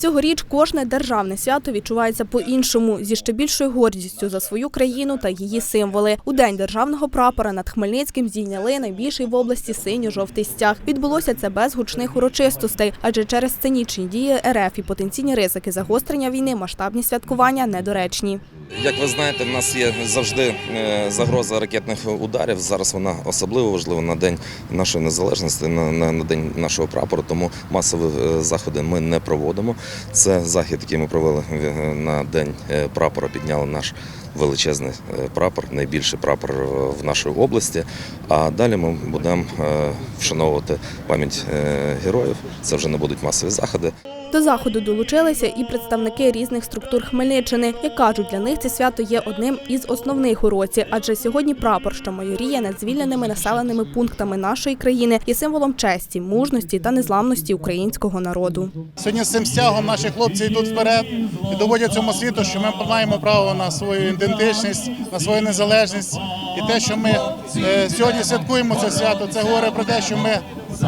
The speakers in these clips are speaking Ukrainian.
Цьогоріч кожне державне свято відчувається по-іншому, зі ще більшою гордістю за свою країну та її символи. У день державного прапора над Хмельницьким здійняли найбільший в області синьо-жовтий стяг. Відбулося це без гучних урочистостей, адже через сценічні дії РФ і потенційні ризики загострення війни масштабні святкування недоречні. Як ви знаєте, в нас є завжди е, загроза ракетних ударів. Зараз вона особливо важлива на день нашої незалежності, на, на, на день нашого прапору. Тому масові е, заходи ми не проводимо. Це захід, який ми провели е, на день прапора. Підняли наш величезний е, прапор, найбільший прапор е, в нашій області. А далі ми будемо е, вшановувати пам'ять героїв. Це вже не будуть масові заходи. До заходу долучилися і представники різних структур Хмельниччини. Як кажуть, для них це свято є одним із основних у році, адже сьогодні прапор, що майоріє над звільненими населеними пунктами нашої країни, є символом честі, мужності та незламності українського народу. Сьогодні з цим стягом наші хлопці йдуть вперед і доводять цьому світу, що ми маємо право на свою ідентичність, на свою незалежність. І те, що ми е, сьогодні святкуємо це свято, це говорить про те, що ми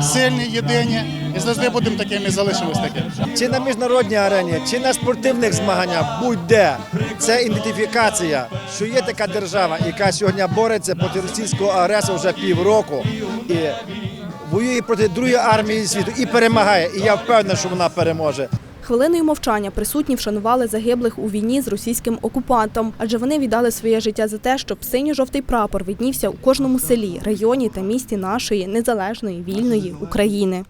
сильні, єдині і завжди будемо такими і залишимось такими. чи на міжнародній арені, чи на спортивних змаганнях, будь-де це ідентифікація, що є така держава, яка сьогодні бореться проти російського агресора вже півроку і воює проти другої армії світу і перемагає. І я впевнений, що вона переможе. Хвилиною мовчання присутні вшанували загиблих у війні з російським окупантом, адже вони віддали своє життя за те, щоб синьо-жовтий прапор віднівся у кожному селі, районі та місті нашої незалежної вільної України.